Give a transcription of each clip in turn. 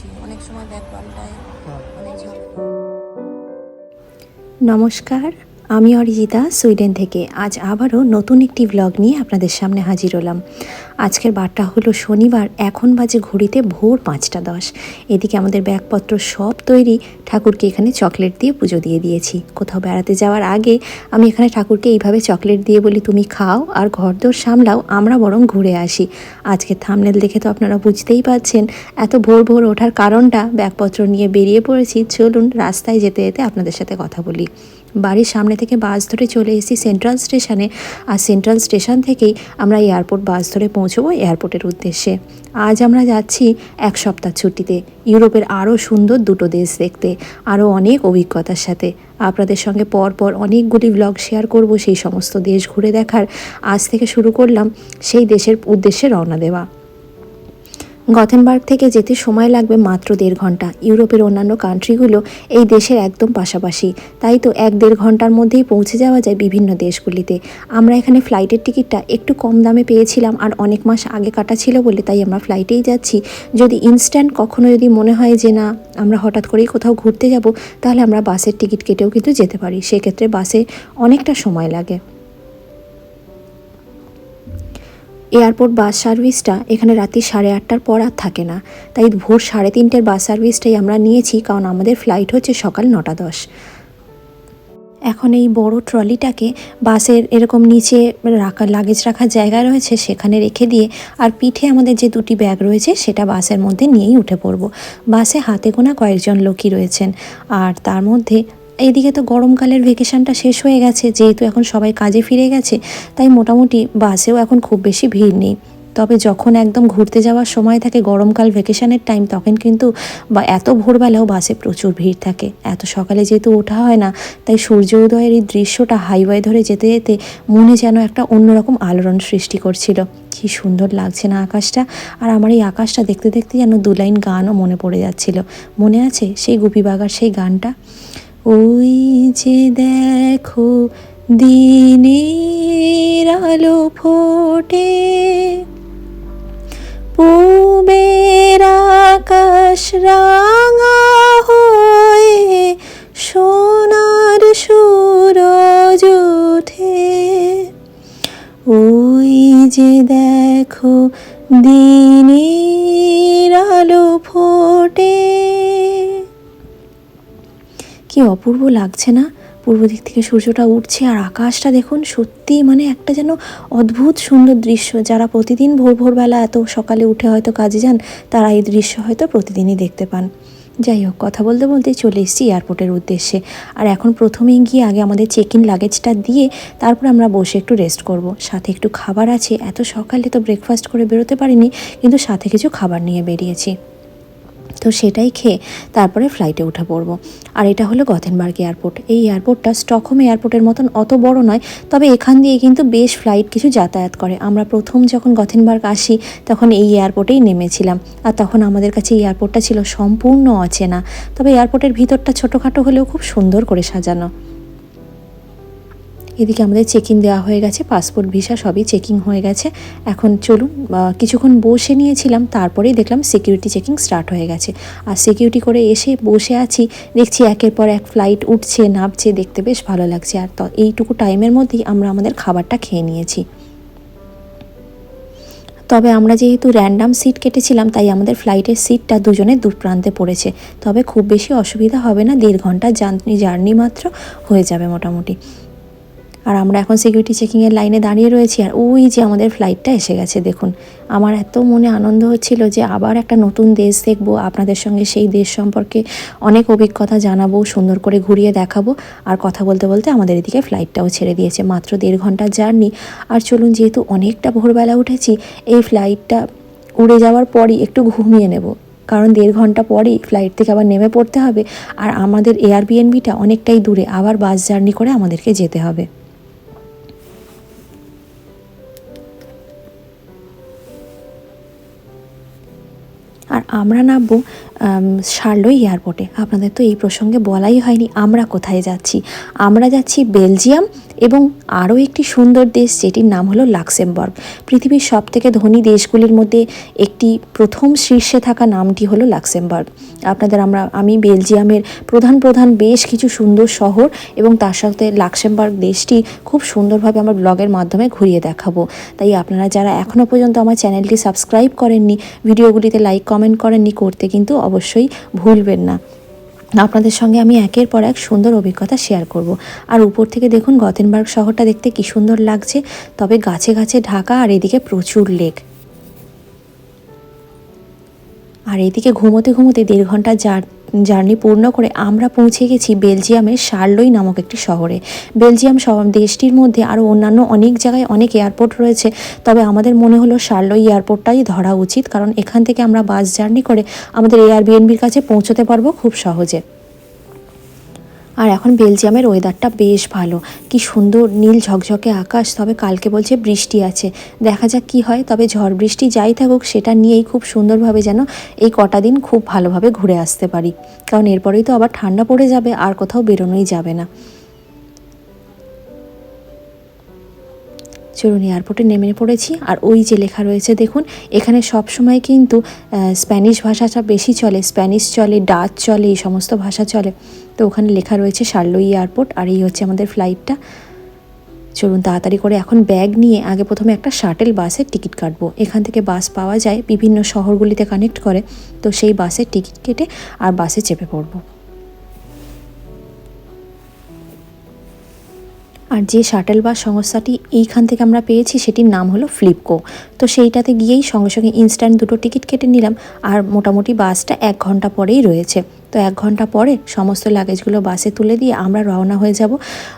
করছি অনেক সময় ব্যাগ পাল্টায় হ্যাঁ। অনেক নমস্কার আমি অরিজিতা, সুইডেন থেকে। আজ আবারও নতুন একটি ব্লগ নিয়ে আপনাদের সামনে হাজির হলাম। আজকের বারটা হলো শনিবার, এখন বাজে ঘড়িতে ভোর পাঁচটা দশ। এদিকে আমাদের ব্যাগপত্র সব তৈরি, ঠাকুরকে এখানে চকলেট দিয়ে পুজো দিয়ে দিয়েছি। কোথাও বেড়াতে যাওয়ার আগে আমি এখানে ঠাকুরকে এইভাবে চকলেট দিয়ে বলি, তুমি খাও আর ঘরদোর সামলাও, আমরা বরং ঘুরে আসি। আজকে থামনেল দেখে তো আপনারা বুঝতেই পারছেন এত ভোর ভোর ওঠার কারণটা। ব্যাগপত্র নিয়ে বেরিয়ে পড়েছি, চলুন রাস্তায় যেতে যেতে আপনাদের সাথে কথা বলি। বাড়ির সামনে থেকে বাস ধরে চলে এসেছি সেন্ট্রাল স্টেশনে আর সেন্ট্রাল স্টেশন থেকেই আমরা এয়ারপোর্ট বাস ধরে পৌঁছবো এয়ারপোর্টের উদ্দেশ্যে। আজ আমরা যাচ্ছি এক সপ্তাহ ছুটিতে। ইউরোপের আরও সুন্দর দুটো দেশ দেখতে, আরও অনেক অভিজ্ঞতার সাথে। আপনাদের সঙ্গে পর পর অনেকগুলি ব্লগ শেয়ার করব সেই সমস্ত দেশ ঘুরে দেখার। আজ থেকে শুরু করলাম সেই দেশের উদ্দেশ্যে রওনা দেওয়া। গথেনবার্গ থেকে যেতে সময় লাগবে মাত্র দেড় ঘণ্টা। ইউরোপের অন্যান্য কান্ট্রিগুলো এই দেশের একদম পাশাপাশি। তাই তো এক দেড় ঘণ্টার মধ্যেই পৌঁছে যাওয়া যায় বিভিন্ন দেশগুলিতে। আমরা এখানে ফ্লাইটের টিকিটটা একটু কম দামে পেয়েছিলাম আর অনেক মাস আগে কাটা ছিল বলে তাই আমরা ফ্লাইটেই যাচ্ছি। যদি ইনস্ট্যান্ট কখনো যদি মনে হয় যে না, আমরা হঠাৎ করেই কোথাও ঘুরতে যাব, তাহলে আমরা বাসের টিকিট কেটেও কিন্তু যেতে পারি। সেক্ষেত্রে বাসে অনেকটা সময় লাগে। এয়ারপোর্ট বাস সার্ভিসটা এখানে রাত্রি সাড়ে আটটার পর আর থাকে না। তাই ভোর সাড়ে তিনটের বাস সার্ভিসটাই আমরা নিয়েছি, কারণ আমাদের ফ্লাইট হচ্ছে সকাল নটা দশ। এখন এই বড় ট্রলিটাকে বাসের এরকম নিচে রাখা লাগেজ রাখার জায়গা রয়েছে, সেখানে রেখে দিয়ে আর পিঠে আমাদের যে দুটি ব্যাগ রয়েছে, সেটা বাসের মধ্যে নিয়েই উঠে পড়ব। বাসে হাতে গোনা কয়েকজন লোকই রয়েছেন। আর তার মধ্যে এইদিকে তো গরমকালের ভেকেশনটা শেষ হয়ে গেছে, যেহেতু এখন সবাই কাজে ফিরে গেছে, তাই মোটামুটি বাসেও এখন খুব বেশি ভিড় নেই। তবে যখন একদম ঘুরতে যাওয়ার সময় থাকে গরমকাল ভেকেশনের টাইম তখন কিন্তু বা এত ভোরবেলাও বাসে প্রচুর ভিড় থাকে। এত সকালে যেহেতু ওঠা হয় না, তাই সূর্য উদয়ের এই দৃশ্যটা হাইওয়ে ধরে যেতে যেতে মনে যেন একটা অন্যরকম আলোড়ন সৃষ্টি করছিল। কি সুন্দর লাগছে না আকাশটা, আর আমার এই আকাশটা দেখতে দেখতে যেন দু লাইন গানও মনে পড়ে যাচ্ছিল। মনে আছে সেই গুপি বাগার সেই গানটা? ওই যে দেখো দিনের আলো ফোটে পুবের আকাশ রাঙা কি অপূর্ব লাগছে না? পূর্ব দিক থেকে সূর্যটা উঠছে আর আকাশটা দেখুন সত্যি মানে একটা যেন অদ্ভুত সুন্দর দৃশ্য। যারা প্রতিদিন ভোর ভোরবেলা এত সকালে উঠে হয়তো কাজে যান, তারা এই দৃশ্য হয়তো প্রতিদিনই দেখতে পান। যাই হোক, কথা বলতে বলতে চলে এসেছি এয়ারপোর্টের উদ্দেশ্যে। আর এখন প্রথমেই গিয়ে আগে আমাদের চেক ইন লাগেজটা দিয়ে তারপর আমরা বসে একটু রেস্ট করব। সাথে একটু খাবার আছে। এত সকালে তো ব্রেকফাস্ট করে বেরোতে পারিনি, কিন্তু সাথে কিছু খাবার নিয়ে বেরিয়েছি। তো সেটাই খেয়ে তারপরে ফ্লাইটে উঠে পড়ব। আর এটা হলো গথেনবার্গ এয়ারপোর্ট। এই এয়ারপোর্টটা স্টকহোম এয়ারপোর্টের মতন অত বড় নয়, তবে এখান দিয়ে কিন্তু বেশ ফ্লাইট কিছু যাতায়াত করে। আমরা প্রথম যখন গথেনবার্গ আসি, তখন এই এয়ারপোর্টেই নেমেছিলাম। আর তখন আমাদের কাছে এই এয়ারপোর্টটা ছিল সম্পূর্ণ অচেনা। তবে এয়ারপোর্টের ভিতরটা ছোটোখাটো হলেও খুব সুন্দর করে সাজানো। এদিকে আমাদের চেকিং দেওয়া হয়ে গেছে পাসপোর্ট ভিসা সবই চেকিং হয়ে গেছে। এখন চলুন কিছুক্ষণ বসে নিয়েছিলাম, তারপরেই দেখলাম সিকিউরিটি চেকিং স্টার্ট হয়ে গেছে। আর সিকিউরিটি করে এসে বসে আছি, দেখছি একের পর এক ফ্লাইট উঠছে, নামছে, দেখতে বেশ ভালো লাগছে। আর তো এইটুকু টাইমের মধ্যেই আমরা আমাদের খাবারটা খেয়ে নিয়েছি। তবে আমরা যেহেতু র্যান্ডাম সিট কেটেছিলাম, তাই আমাদের ফ্লাইটের সিটটা দুজনের দু প্রান্তে পড়েছে। তবে খুব বেশি অসুবিধা হবে না, দেড় ঘণ্টা জার্নি জার্নি মাত্র হয়ে যাবে মোটামুটি। আর আমরা এখন সিকিউরিটি চেকিংয়ের লাইনে দাঁড়িয়ে রয়েছি আর ওই যে আমাদের ফ্লাইটটা এসে গেছে, দেখুন। আমার এত মনে আনন্দ হচ্ছিল যে আবার একটা নতুন দেশ দেখব, আপনাদের সঙ্গে সেই দেশ সম্পর্কে অনেক অভিজ্ঞতা জানাব, সুন্দর করে ঘুরিয়ে দেখাবো আর কথা বলতে বলতে আমাদের এদিকে ফ্লাইটটাও ছেড়ে দিয়েছে, মাত্র দেড় ঘণ্টার জার্নি আর চলুন, যেহেতু অনেকটা ভোরবেলা উঠেছি, এই ফ্লাইটটা উড়ে যাওয়ার পরই একটু ঘুমিয়ে নেব। কারণ দেড় ঘণ্টা পরেই ফ্লাইট থেকে আবার নেমে পড়তে হবে আর আমাদের এয়ারবিএনবিটা অনেকটাই দূরে, আবার বাস জার্নি করে আমাদেরকে যেতে হবে। আর আমরা নামবো সারলো এয়ারপোর্টে। আপনাদের তো এই প্রসঙ্গে বলাই হয়নি আমরা কোথায় যাচ্ছি। আমরা যাচ্ছি বেলজিয়াম এবং আরও একটি সুন্দর দেশ, যেটির নাম হলো লাক্সেমবার্গ। পৃথিবীর সব থেকে ধনী দেশগুলির মধ্যে একটি প্রথম শীর্ষে থাকা নামটি হলো লাক্সেমবার্গ। আপনাদের আমরা, আমি বেলজিয়ামের প্রধান প্রধান বেশ কিছু সুন্দর শহর এবং তার সাথে লাক্সেমবার্গ দেশটি খুব সুন্দরভাবে আমার ব্লগের মাধ্যমে ঘুরিয়ে দেখাবো। তাই আপনারা যারা এখনও পর্যন্ত আমার চ্যানেলটি সাবস্ক্রাইব করেননি, ভিডিওগুলিতে লাইক, কমেন্ট করেননি, করতে কিন্তু অবশ্যই ভুলবেন না। আপনাদের সঙ্গে আমি একের পর এক সুন্দর অভিজ্ঞতা শেয়ার করব। আর উপর থেকে দেখুন গতেনবার্গ শহরটা দেখতে কি সুন্দর লাগছে। তবে গাছে গাছে ঢাকা আর এদিকে প্রচুর লেক আর এদিকে ঘুমোতে ঘুমোতে দেড় ঘণ্টা জার্নি পূর্ণ করে আমরা পৌঁছে গেছি বেলজিয়ামের শার্লই নামক একটি শহরে। বেলজিয়াম দেশটির মধ্যে আরও অন্যান্য অনেক জায়গায় অনেক এয়ারপোর্ট রয়েছে। তবে আমাদের মনে হলো শার্লই এয়ারপোর্টটাই ধরা উচিত, কারণ এখান থেকে আমরা বাস জার্নি করে আমাদের এয়ারবিএনবির কাছে পৌঁছতে পারব খুব সহজে। আর এখন বেলজিয়ামের ওয়েদারটা বেশ ভালো। কি সুন্দর নীল ঝকঝকে আকাশ, তবে কালকে বলছে বৃষ্টি আছে। দেখা যাক কি হয়, তবে ঝড় বৃষ্টি যাই থাকুক, সেটা নিয়েই খুব সুন্দরভাবে যেন এই কটা দিন খুব ভালোভাবে ঘুরে আসতে পারি। কারণ এরপরেই তো আবার ঠান্ডা পড়ে যাবে, আর কোথাও বেরোনোই যাবে না। চলুন এয়ারপোর্টে নেমে পড়েছি। আর ওই যে লেখা রয়েছে, দেখুন, এখানে সব সময় কিন্তু স্প্যানিশ ভাষাটা বেশি চলে। স্প্যানিশ চলে ডাচ চলে, এই সমস্ত ভাষা চলে। তো ওখানে লেখা রয়েছে শার্লোই এয়ারপোর্ট আর এই হচ্ছে আমাদের ফ্লাইটটা চলুন তাড়াতাড়ি করে এখন ব্যাগ নিয়ে আগে প্রথমে একটা শাটেল বাসের টিকিট কাটবো। এখান থেকে বাস পাওয়া যায়, বিভিন্ন শহরগুলিতে কানেক্ট করে। তো সেই বাসের টিকিট কেটে আর বাসে চেপে পড়ব। আর যে শাটেল বাস সংস্থাটি এইখান থেকে আমরা পেয়েছি সেটির নাম হলো ফ্লিপকো তো সেইটাতে গিয়েই সঙ্গে সঙ্গে ইনস্ট্যান্ট দুটো টিকিট কেটে নিলাম আর মোটামুটি বাসটা এক ঘণ্টা পরেই রয়েছে। তো এক ঘণ্টা পরে সমস্ত লাগেজগুলো বাসে তুলে দিয়ে আমরা রওনা হয়ে যাব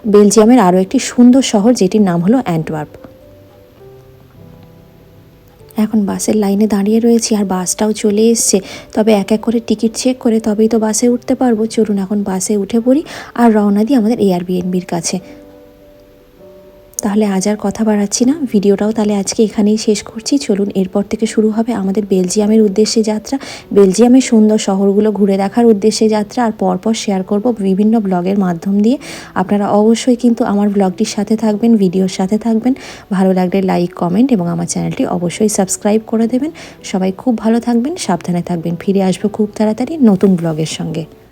বেলজিয়ামের আরও একটি সুন্দর শহর যেটির নাম হলো অ্যান্টওয়ার্প এখন বাসের লাইনে দাঁড়িয়ে রয়েছি আর বাসটাও চলে এসছে। তবে এক এক করে টিকিট চেক করে তবেই তো বাসে উঠতে পারব। চলুন এখন বাসে উঠে পড়ি আর রওনা দিই আমাদের এয়ারবিএনবির কাছে। তাহলে আজ আর কথা বাড়াচ্ছি না। ভিডিওটাও তাহলে আজকে এখানেই শেষ করছি। চলুন, এরপর থেকে শুরু হবে আমাদের বেলজিয়ামের উদ্দেশ্যে যাত্রা। বেলজিয়ামের সুন্দর শহরগুলো ঘুরে দেখার উদ্দেশ্যে যাত্রা আর পরপর শেয়ার করব বিভিন্ন ব্লগের মাধ্যম দিয়ে। আপনারা অবশ্যই কিন্তু আমার ব্লগটির সাথে থাকবেন ভিডিওর সাথে থাকবেন। ভালো লাগলে লাইক কমেন্ট এবং আমার চ্যানেলটি অবশ্যই সাবস্ক্রাইব করে দেবেন। সবাই খুব ভালো থাকবেন, সাবধানে থাকবেন। ফিরে আসব খুব তাড়াতাড়ি নতুন ব্লগের সঙ্গে।